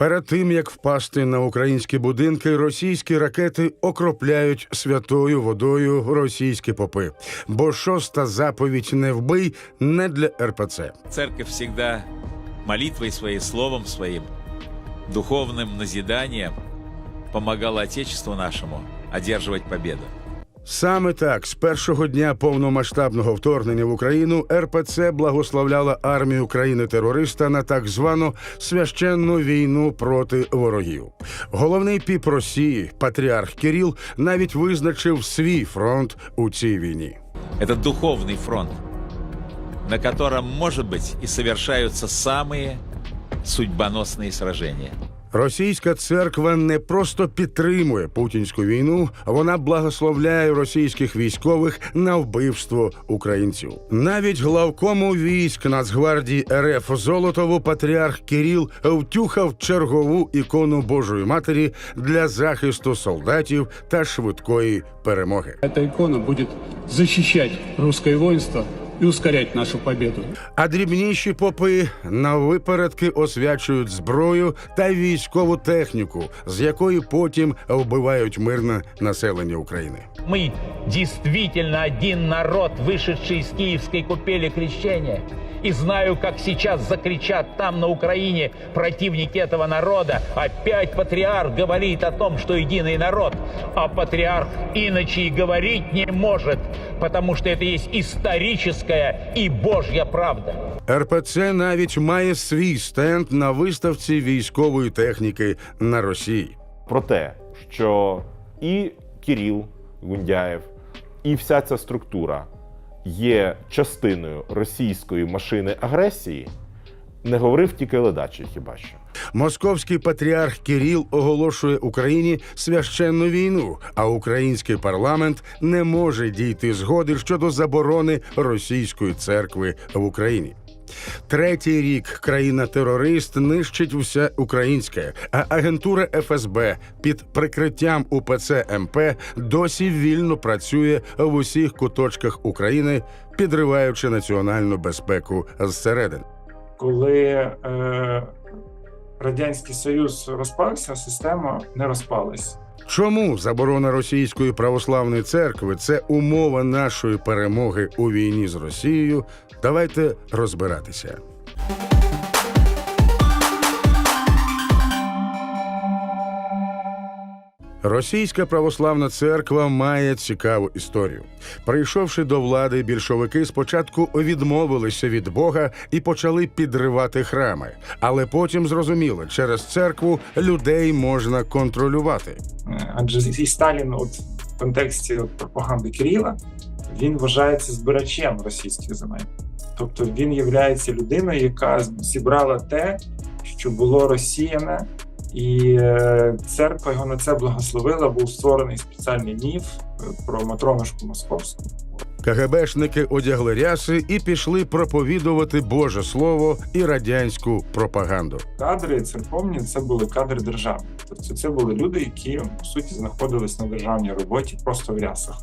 Перед тим як впасти на українські будинки, російські ракети окропляють святою водою російські попи. Бо шоста заповідь не вбий не для РПЦ. Церковь всегда молитвой своей, словом своим, духовным назиданием помогала Отечеству нашему одерживать победу. Саме так з першого дня повномасштабного вторгнення в Україну РПЦ благословляла армію країни-терориста на так звану священну війну проти ворогів. Головний піп Росії, патріарх Кирил, навіть визначив свій фронт у цій війні. Это духовный фронт, на котором, может быть, и совершаются самые судьбоносные сражения. Російська церква не просто підтримує путінську війну, вона благословляє російських військових на вбивство українців. Навіть главкому військ Нацгвардії РФ Золотову патріарх Кирил втюхав чергову ікону Божої Матері для захисту солдатів та швидкої перемоги. Эта икона будет защищать русское воинство и ускорять нашу победу. А дрібніші попи на випередки освячують зброю та військову техніку, з якої потім вбивають мирне населення України. Мы действительно один народ, вышедший из киевской купели крещения. И знаю, как сейчас закричат там, на Украине, противники этого народа. Опять патриарх говорит о том, что единый народ. А патриарх иначе и говорить не может, потому что это есть историческая и Божья правда. РПЦ навіть має свій стенд на виставці військової техніки на Росії. про те, що і Кіріл Гундяєв, і вся ця структура є частиною російської машини агресії, не говорив тільки ледачий хіба що. Московський патріарх Кирил оголошує Україні священну війну, а український парламент не може дійти згоди щодо заборони російської церкви в Україні. Третій рік країна-терорист нищить все українське, а агентура ФСБ під прикриттям УПЦ МП досі вільно працює в усіх куточках України, підриваючи національну безпеку зсередини. коли е, Радянський Союз розпався, система не розпалась. Чому заборона російської православної церкви це умова нашої перемоги у війні з Росією? Давайте розбиратися. Російська православна церква має цікаву історію. Прийшовши до влади, більшовики спочатку відмовилися від Бога і почали підривати храми, але потім зрозуміли, через церкву людей можна контролювати. Адже і Сталін, от в контексті пропаганди Кирила, він вважається збирачем російських земель. Тобто він є людиною, яка зібрала те, що було розсіяне, і е, церква його на це благословила. Був створений спеціальний міф е, про Матронушку Московську. КГБшники одягли ряси і пішли проповідувати Боже Слово і радянську пропаганду. Кадри церковні це були кадри державні. Тобто це були люди, які по суті знаходились на державній роботі, просто в рясах.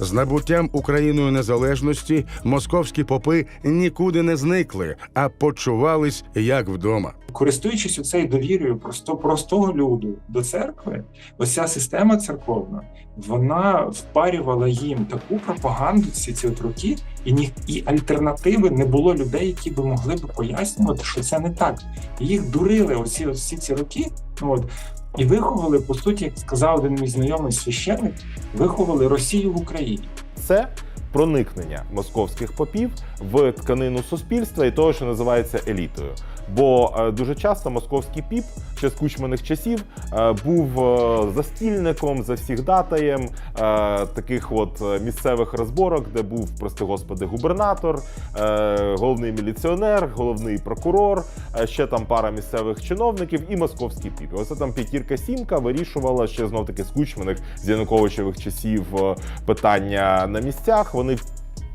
З набуттям Україною незалежності московські попи нікуди не зникли, а почувались як вдома. Користуючись цією довірою просто простого люду до церкви, оця система церковна вона впарювала їм таку пропаганду всі ці от роки, і ні і альтернативи не було людей, які би могли б пояснювати, що це не так. Їх дурили оці всі ці роки. От і виховали, по суті, як сказав один мій знайомий священник, виховали Росію в Україні. Це проникнення московських попів в тканину суспільства і того, що називається елітою. Бо е, дуже часто московський піп ще з кучманих часів е, був е, застільником, завсігдатаєм е, таких от місцевих розборок, де був, прости господи, губернатор, головний міліціонер, головний прокурор, ще там пара місцевих чиновників і московський піп. І Оце там п'ятірка сімка вирішувала ще знов таки з кучманих з Януковичевих часів питання на місцях. Вони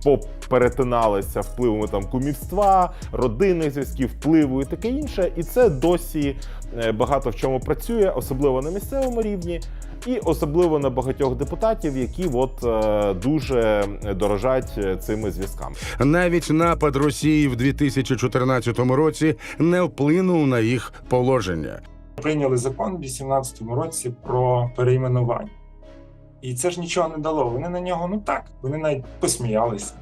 поперетиналися впливами там кумівства, родинних зв'язків, впливу і таке інше. І це досі е, багато в чому працює, особливо на місцевому рівні. І особливо на багатьох депутатів, які от е, дуже дорожать е, цими зв'язками. Навіть напад Росії в 2014 році не вплинув на їх положення. Прийняли закон в 18-му році про перейменування. І це ж нічого не дало. Вони на нього, ну так, вони навіть посміялися.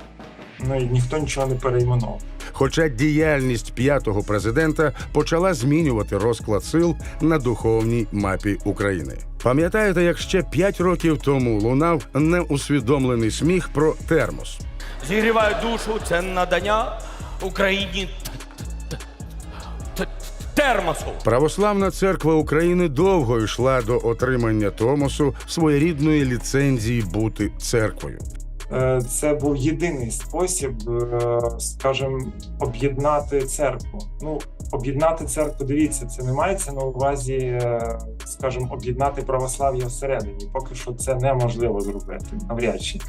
Ну і ніхто нічого не перейменував. Хоча діяльність п'ятого президента почала змінювати розклад сил на духовній мапі України. Пам'ятаєте, як ще п'ять років тому лунав неусвідомлений сміх про термос? Зігріваю душу, це надання Україні термосу. Православна церква України довго йшла до отримання Томосу своєрідної ліцензії бути церквою. Е, Це був єдиний спосіб, е, скажімо, об'єднати церкву. Ну, об'єднати церкву, дивіться, це не мається на увазі, е, скажімо, об'єднати православ'я всередині. Поки що це неможливо зробити, навряд чи.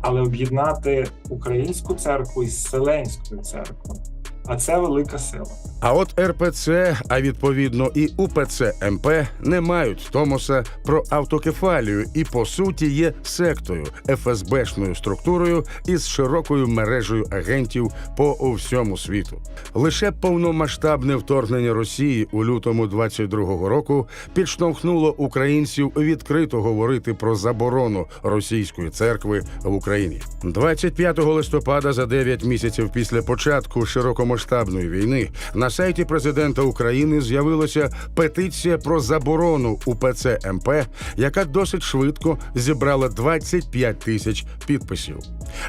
Але об'єднати українську церкву із Вселенською церквою. А це велика сила. А от РПЦ, а відповідно і УПЦ МП не мають Томоса про автокефалію і по суті є сектою ФСБшною структурою із широкою мережею агентів по всьому світу. Лише повномасштабне вторгнення Росії у лютому 22-го року підштовхнуло українців відкрито говорити про заборону російської церкви в Україні. 25 листопада, за 9 місяців після початку широкомасштабної війни, на сайті президента України з'явилася петиція про заборону УПЦ МП, яка досить швидко зібрала 25 тисяч підписів.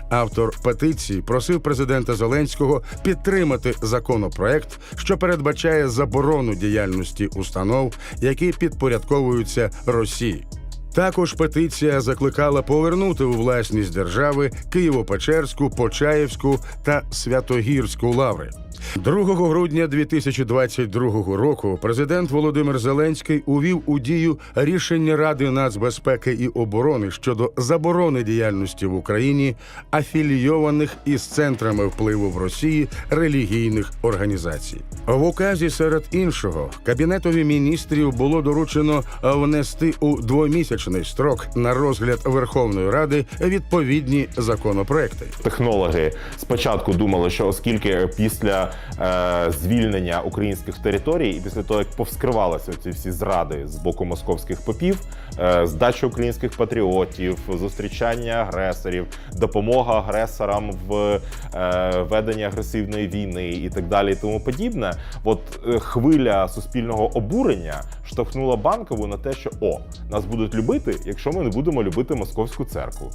Автор петиції просив президента Зеленського підтримати законопроект, що передбачає заборону діяльності установ, які підпорядковуються Росії. Також петиція закликала повернути у власність держави Києво-Печерську, Почаївську та Святогірську лаври. 2 грудня 2022 року президент Володимир Зеленський увів у дію рішення Ради нацбезпеки і оборони щодо заборони діяльності в Україні афілійованих із центрами впливу в Росії релігійних організацій. В указі серед іншого кабінетові міністрів було доручено внести у двомісячний строк на розгляд Верховної Ради відповідні законопроекти. Технологи спочатку думали, що оскільки після е, звільнення українських територій і після того, як повскривалися ці всі зради з боку московських попів, е, здача українських патріотів, зустрічання агресорів, допомога агресорам в е, веденні агресивної війни і так далі, і тому подібне. От е, хвиля суспільного обурення штовхнула банкову на те, що о, нас будуть любити, якщо ми не будемо любити московську церкву.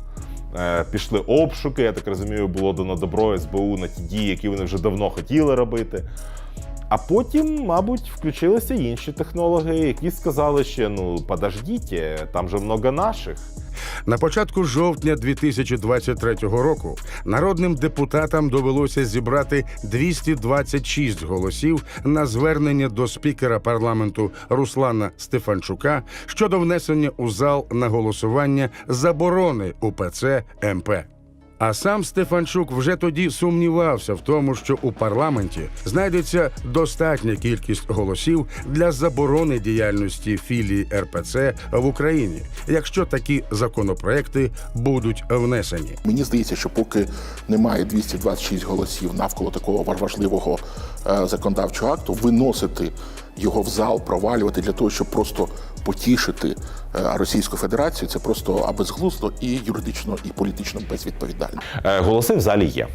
Е, Пішли обшуки, я так розумію, було дано добро СБУ на ті дії, які вони вже давно хотіли робити. А потім, мабуть, включилися інші технологи, які сказали ще: ну, подождіть, там же много наших. На початку жовтня 2023 року народним депутатам довелося зібрати 226 голосів на звернення до спікера парламенту Руслана Стефанчука щодо внесення у зал на голосування заборони УПЦ МП. А сам Стефанчук вже тоді сумнівався в тому, що у парламенті знайдеться достатня кількість голосів для заборони діяльності філії РПЦ в Україні, якщо такі законопроекти будуть внесені. Мені здається, що поки немає 226 голосів навколо такого важливого е, законодавчого акту, виносити його в зал, провалювати для того, щоб просто потішити е, Російську Федерацію, це просто абезглуздо і юридично, і політично безвідповідально. Е, Голоси в залі є.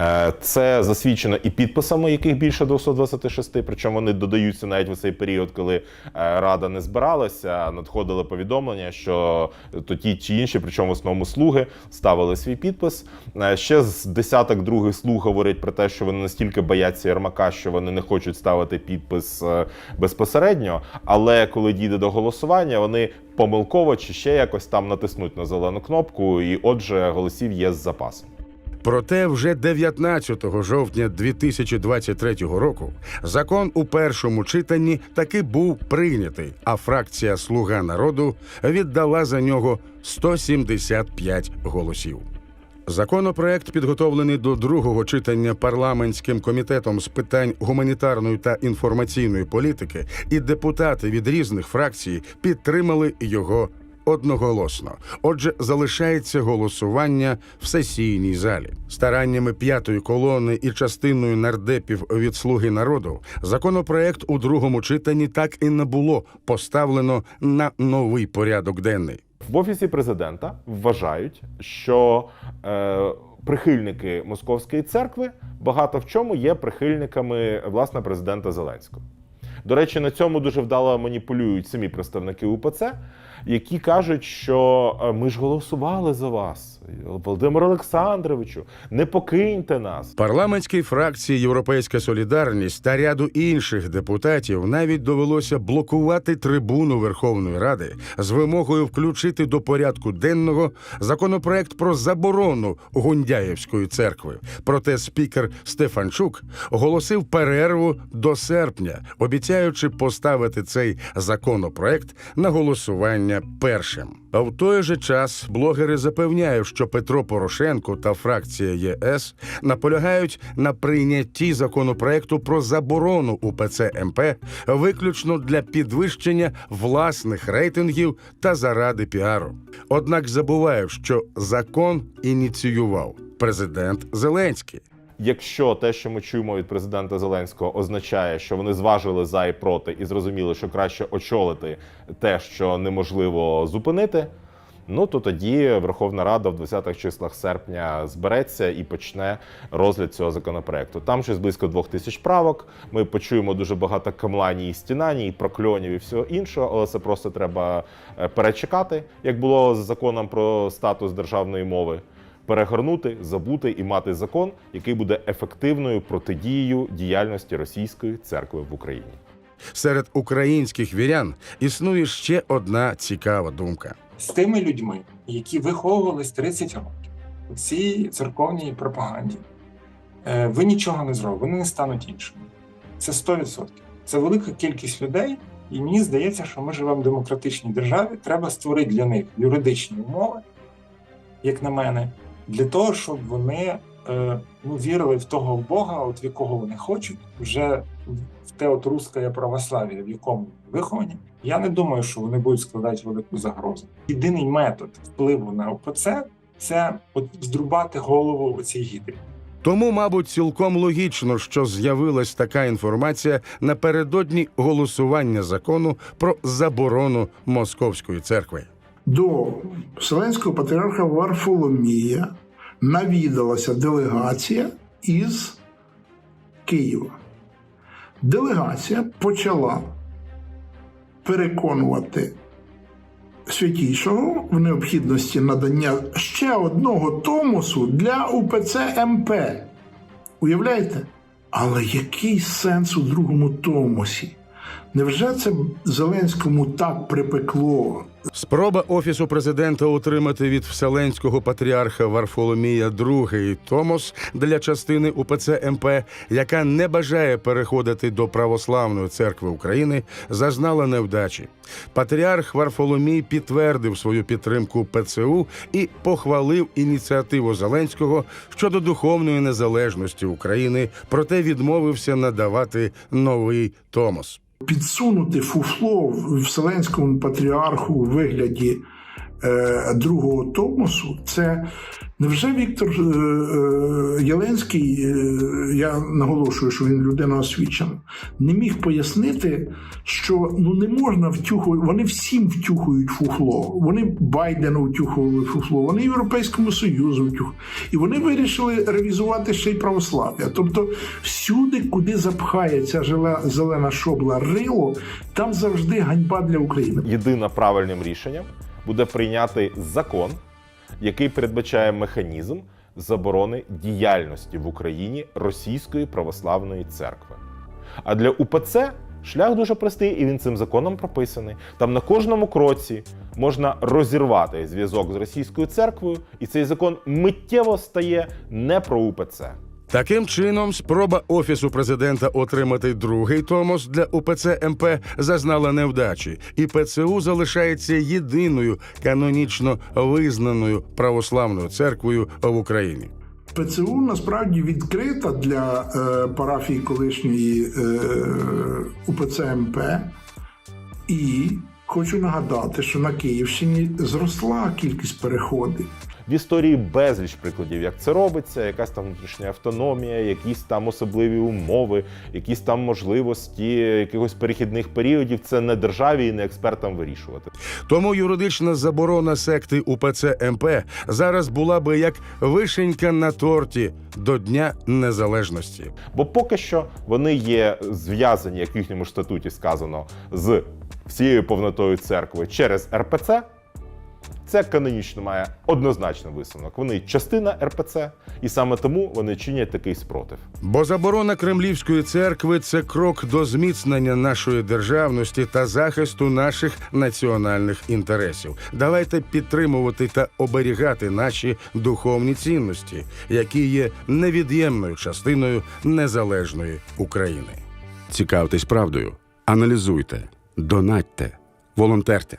Е, Це засвідчено і підписами, яких більше 226, причому вони додаються навіть в цей період, коли е, рада не збиралася, надходили повідомлення, що то ті чи інші, причому в основному слуги, ставили свій підпис. Е, Ще з десяток других слуг говорять про те, що вони настільки бояться Єрмака, що вони не хочуть ставити підпис безпосередньо. Але коли дійде до голосування, вони помилково чи ще якось там натиснуть на зелену кнопку, і отже, голосів є з запасом. Проте вже 19 жовтня 2023 року закон у першому читанні таки був прийнятий, а фракція Слуга народу віддала за нього 175 голосів. Законопроект підготовлений до другого читання парламентським комітетом з питань гуманітарної та інформаційної політики, і депутати від різних фракцій підтримали його одноголосно. Отже, залишається голосування в сесійній залі. Стараннями п'ятої колони і частиною нардепів від слуги народу законопроект у другому читанні так і не було поставлено на новий порядок денний. В офісі президента вважають, що е, прихильники московської церкви багато в чому є прихильниками власне президента Зеленського. До речі, на цьому дуже вдало маніпулюють самі представники УПЦ, які кажуть, що е, ми ж голосували за вас, Володимир Олександровичу, не покиньте нас. Парламентській фракції Європейська Солідарність та ряду інших депутатів навіть довелося блокувати трибуну Верховної Ради з вимогою включити до порядку денного законопроект про заборону Гундяєвської церкви. Проте спікер Стефанчук оголосив перерву до серпня, обіцяючи поставити цей законопроект на голосування першим. А в той же час блогери запевняють, що Петро Порошенко та фракція ЄС наполягають на прийнятті законопроекту про заборону УПЦ МП виключно для підвищення власних рейтингів та заради піару. Однак забувають, що закон ініціював президент Зеленський. Якщо те, що ми чуємо від президента Зеленського, означає, що вони зважили за і проти, і зрозуміли, що краще очолити те, що неможливо зупинити. Ну то тоді Верховна Рада в 20-х числах серпня збереться і почне розгляд цього законопроекту. Там щось близько двох тисяч правок. Ми почуємо дуже багато камлані і стінані, і прокльонів, і всього іншого, але це просто треба е, перечекати, як було з законом про статус державної мови перегорнути, забути і мати закон, який буде ефективною протидією діяльності російської церкви в Україні. Серед українських вірян існує ще одна цікава думка. з тими людьми, які виховувались 30 років у цій церковній пропаганді, е, ви нічого не зробите, вони не стануть іншими. Це 100%. Це велика кількість людей, і мені здається, що ми живемо в демократичній державі. Треба створити для них юридичні умови, як на мене, для того, щоб вони е, ну, вірили в того Бога, от в якого вони хочуть, вже в те от русське православ'я, в якому виховані. Я не думаю, що вони будуть складати велику загрозу. Єдиний метод впливу на ОПЦ це от здрубати голову цій гідрі. Тому, мабуть, цілком логічно, що з'явилась така інформація напередодні голосування закону про заборону московської церкви. До Вселенського патріарха Варфоломія навідалася делегація із Києва. Делегація почала переконувати святійшого в необхідності надання ще одного томосу для УПЦ МП. Уявляєте? Але який сенс у другому томосі? Невже це Зеленському так припекло? Спроба офісу президента отримати від вселенського патріарха Варфоломія другий томос для частини УПЦ МП, яка не бажає переходити до православної церкви України, зазнала невдачі. Патріарх Варфоломій підтвердив свою підтримку ПЦУ і похвалив ініціативу Зеленського щодо духовної незалежності України, проте відмовився надавати новий томос. Підсунути фуфло Вселенському патріарху у вигляді другого томосу, це невже Віктор е, е, Єленський, е, я наголошую, що він людина освічена, не міг пояснити, що ну не можна втюхувати, вони всім втюхують фуфло. Вони Байдену втюхували фуфло, вони Європейському Союзу втюхували. І вони вирішили ревізувати ще й православ'я. Тобто всюди, куди запхається зелена шобла рило, там завжди ганьба для України. Єдино правильним рішенням буде прийняти закон, який передбачає механізм заборони діяльності в Україні Російської православної церкви. А для УПЦ шлях дуже простий, і він цим законом прописаний. Там на кожному кроці можна розірвати зв'язок з російською церквою, і цей закон миттєво стає не про УПЦ. Таким чином, спроба офісу президента отримати другий томос для УПЦ МП зазнала невдачі, і ПЦУ залишається єдиною канонічно визнаною православною церквою в Україні. ПЦУ насправді відкрита для е, парафії колишньої е, УПЦ МП, і Хочу нагадати, що на Київщині зросла кількість переходів. В історії безліч прикладів, як це робиться, якась там внутрішня автономія, якісь там особливі умови, якісь там можливості якихось перехідних періодів. Це не державі і не експертам вирішувати. Тому юридична заборона секти УПЦ МП зараз була би як вишенька на торті до Дня Незалежності. Бо поки що вони є зв'язані, як в їхньому статуті сказано, з всією повнотою церкви через РПЦ. Це канонічно має однозначно висновок. Вони частина РПЦ, і саме тому вони чинять такий спротив. Бо заборона Кремлівської церкви це крок до зміцнення нашої державності та захисту наших національних інтересів. Давайте підтримувати та оберігати наші духовні цінності, які є невід'ємною частиною незалежної України. Цікавтесь правдою, аналізуйте, донатьте, волонтерте.